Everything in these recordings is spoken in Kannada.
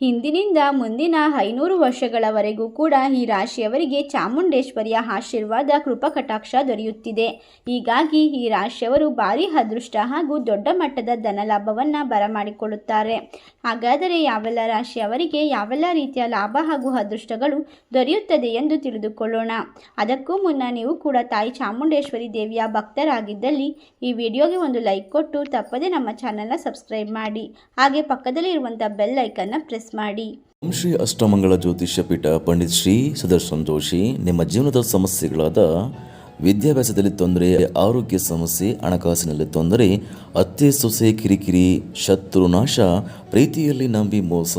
ಹಿಂದಿನಿಂದ ಮುಂದಿನ ಐನೂರು ವರ್ಷಗಳವರೆಗೂ ಕೂಡ ಈ ರಾಶಿಯವರಿಗೆ ಚಾಮುಂಡೇಶ್ವರಿಯ ಆಶೀರ್ವಾದ ಕೃಪಕಟಾಕ್ಷ ದೊರೆಯುತ್ತಿದೆ. ಹೀಗಾಗಿ ಈ ರಾಶಿಯವರು ಭಾರಿ ಅದೃಷ್ಟ ಹಾಗೂ ದೊಡ್ಡ ಮಟ್ಟದ ಧನಲಾಭವನ್ನು ಬರಮಾಡಿಕೊಳ್ಳುತ್ತಾರೆ. ಹಾಗಾದರೆ ಯಾವೆಲ್ಲ ರಾಶಿಯವರಿಗೆ ಯಾವೆಲ್ಲ ರೀತಿಯ ಲಾಭ ಹಾಗೂ ಅದೃಷ್ಟಗಳು ದೊರೆಯುತ್ತದೆ ಎಂದು ತಿಳಿದುಕೊಳ್ಳೋಣ. ಅದಕ್ಕೂ ಮುನ್ನ ನೀವು ಕೂಡ ತಾಯಿ ಚಾಮುಂಡೇಶ್ವರಿ ದೇವಿಯ ಭಕ್ತರಾಗಿದ್ದಲ್ಲಿ ಈ ವಿಡಿಯೋಗೆ ಒಂದು ಲೈಕ್ ಕೊಟ್ಟು ತಪ್ಪದೇ ನಮ್ಮ ಚಾನಲ್ನ ಸಬ್ಸ್ಕ್ರೈಬ್ ಮಾಡಿ. ಹಾಗೆ ಪಕ್ಕದಲ್ಲಿ ಇರುವಂಥ ಬೆಲ್ ಐಕನ್ನ ಪ್ರೆಸ್ ಮಾಡಿ. ಶ್ರೀ ಅಷ್ಟಮಂಗಳ ಜ್ಯೋತಿಷ್ಯ ಪೀಠ ಪಂಡಿತ್ ಶ್ರೀ ಸುದರ್ಶನ್ ಜೋಶಿ, ನಿಮ್ಮ ಜೀವನದ ಸಮಸ್ಯೆಗಳಾದ ವಿದ್ಯಾಭ್ಯಾಸದಲ್ಲಿ ತೊಂದರೆ, ಆರೋಗ್ಯ ಸಮಸ್ಯೆ, ಹಣಕಾಸಿನಲ್ಲಿ ತೊಂದರೆ, ಅತ್ತೆ ಸೊಸೆ ಕಿರಿಕಿರಿ, ಶತ್ರು ನಾಶ, ಪ್ರೀತಿಯಲ್ಲಿ ನಂಬಿ ಮೋಸ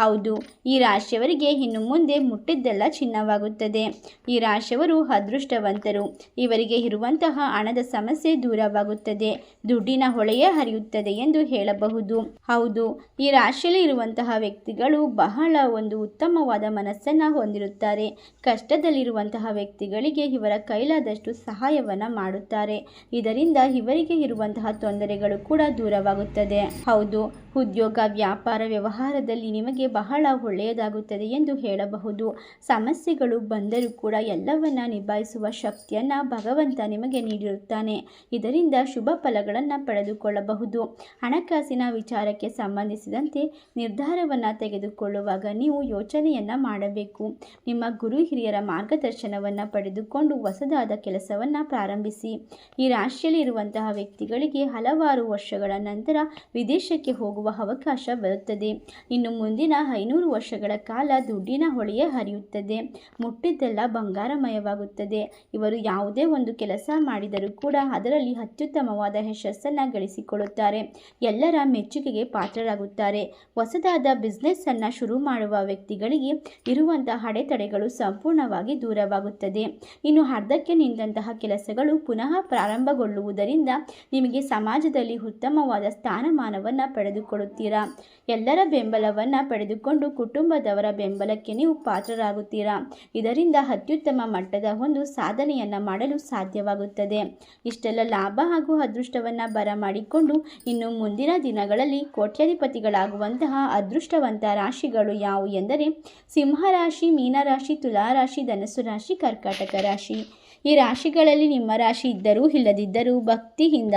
ಹೌದು, ಈ ರಾಶಿಯವರಿಗೆ ಇನ್ನು ಮುಂದೆ ಮುಟ್ಟಿದ್ದೆಲ್ಲ ಚಿನ್ನವಾಗುತ್ತದೆ. ಈ ರಾಶಿಯವರು ಅದೃಷ್ಟವಂತರು. ಇವರಿಗೆ ಇರುವಂತಹ ಹಣದ ಸಮಸ್ಯೆ ದೂರವಾಗುತ್ತದೆ. ದುಡ್ಡಿನ ಹೊಳೆಯೇ ಹರಿಯುತ್ತದೆ ಎಂದು ಹೇಳಬಹುದು. ಹೌದು, ಈ ರಾಶಿಯಲ್ಲಿ ಇರುವಂತಹ ವ್ಯಕ್ತಿಗಳು ಬಹಳ ಒಂದು ಉತ್ತಮವಾದ ಮನಸ್ಸನ್ನು ಹೊಂದಿರುತ್ತಾರೆ. ಕಷ್ಟದಲ್ಲಿರುವಂತಹ ವ್ಯಕ್ತಿಗಳಿಗೆ ಇವರ ಕೈಲಾದಷ್ಟು ಸಹಾಯವನ್ನು ಮಾಡುತ್ತಾರೆ. ಇದರಿಂದ ಇವರಿಗೆ ಇರುವಂತಹ ತೊಂದರೆಗಳು ಕೂಡ ದೂರವಾಗುತ್ತದೆ. ಹೌದು ಉದ್ಯೋಗ, ವ್ಯಾಪಾರ, ವ್ಯವಹಾರದಲ್ಲಿ ನಿಮಗೆ ಬಹಳ ಒಳ್ಳೆಯದಾಗುತ್ತದೆ ಎಂದು ಹೇಳಬಹುದು. ಸಮಸ್ಯೆಗಳು ಬಂದರೂ ಕೂಡ ಎಲ್ಲವನ್ನ ನಿಭಾಯಿಸುವ ಶಕ್ತಿಯನ್ನು ಭಗವಂತ ನಿಮಗೆ ನೀಡಿರುತ್ತಾನೆ. ಇದರಿಂದ ಶುಭ ಫಲಗಳನ್ನು ಪಡೆದುಕೊಳ್ಳಬಹುದು. ಹಣಕಾಸಿನ ವಿಚಾರಕ್ಕೆ ಸಂಬಂಧಿಸಿದಂತೆ ನಿರ್ಧಾರವನ್ನು ತೆಗೆದುಕೊಳ್ಳುವಾಗ ನೀವು ಯೋಚನೆಯನ್ನು ಮಾಡಬೇಕು. ನಿಮ್ಮ ಗುರು ಹಿರಿಯರ ಮಾರ್ಗದರ್ಶನವನ್ನು ಪಡೆದುಕೊಂಡು ಹೊಸದಾದ ಕೆಲಸವನ್ನು ಪ್ರಾರಂಭಿಸಿ. ಈ ರಾಶಿಯಲ್ಲಿ ಇರುವಂತಹ ವ್ಯಕ್ತಿಗಳಿಗೆ ಹಲವಾರು ವರ್ಷಗಳ ನಂತರ ವಿದೇಶಕ್ಕೆ ಹೋಗುವ ಅವಕಾಶ ಬರುತ್ತದೆ ಇನ್ನು ಮುಂದಿನ ಐನೂರು ವರ್ಷಗಳ ಕಾಲ ದುಡ್ಡಿನ ಹೊಳೆಯೇ ಹರಿಯುತ್ತದೆ. ಮುಟ್ಟಿದ್ದೆಲ್ಲ ಬಂಗಾರಮಯವಾಗುತ್ತದೆ. ಇವರು ಯಾವುದೇ ಒಂದು ಕೆಲಸ ಮಾಡಿದರೂ ಕೂಡ ಅದರಲ್ಲಿ ಅತ್ಯುತ್ತಮವಾದ ಯಶಸ್ಸನ್ನು ಗಳಿಸಿಕೊಳ್ಳುತ್ತಾರೆ. ಎಲ್ಲರ ಮೆಚ್ಚುಗೆಗೆ ಪಾತ್ರರಾಗುತ್ತಾರೆ. ಹೊಸದಾದ ಬಿಸ್ನೆಸ್ಸನ್ನು ಶುರು ಮಾಡುವ ವ್ಯಕ್ತಿಗಳಿಗೆ ಇರುವಂತಹ ಅಡೆತಡೆಗಳು ಸಂಪೂರ್ಣವಾಗಿ ದೂರವಾಗುತ್ತದೆ. ಇನ್ನು ಅರ್ಧಕ್ಕೆ ನಿಂತಹ ಕೆಲಸಗಳು ಪುನಃ ಪ್ರಾರಂಭಗೊಳ್ಳುವುದರಿಂದ ನಿಮಗೆ ಸಮಾಜದಲ್ಲಿ ಉತ್ತಮವಾದ ಸ್ಥಾನಮಾನವನ್ನು ಪಡೆದುಕೊಳ್ಳುತ್ತೀರಾ ಎಲ್ಲರ ಬೆಂಬಲವನ್ನು ಪಡೆದುಕೊಂಡು ಕುಟುಂಬದವರ ಬೆಂಬಲಕ್ಕೆ ನೀವು ಪಾತ್ರರಾಗುತ್ತೀರಾ? ಇದರಿಂದ ಅತ್ಯುತ್ತಮ ಮಟ್ಟದ ಒಂದು ಸಾಧನೆಯನ್ನು ಮಾಡಲು ಸಾಧ್ಯವಾಗುತ್ತದೆ. ಇಷ್ಟೆಲ್ಲ ಲಾಭ ಹಾಗೂ ಅದೃಷ್ಟವನ್ನು ಬರಮಾಡಿಕೊಂಡು ಇನ್ನು ಮುಂದಿನ ದಿನಗಳಲ್ಲಿ ಕೋಟ್ಯಾಧಿಪತಿಗಳಾಗುವಂತಹ ಅದೃಷ್ಟವಂತ ರಾಶಿಗಳು ಯಾವುವು ಎಂದರೆ ಸಿಂಹರಾಶಿ ಮೀನರಾಶಿ ತುಲಾರಾಶಿ ಧನಸ್ಸು ರಾಶಿ, ಕರ್ಕಾಟಕ ರಾಶಿ. ಈ ರಾಶಿಗಳಲ್ಲಿ ನಿಮ್ಮ ರಾಶಿ ಇದ್ದರೂ ಇಲ್ಲದಿದ್ದರೂ ಭಕ್ತಿಯಿಂದ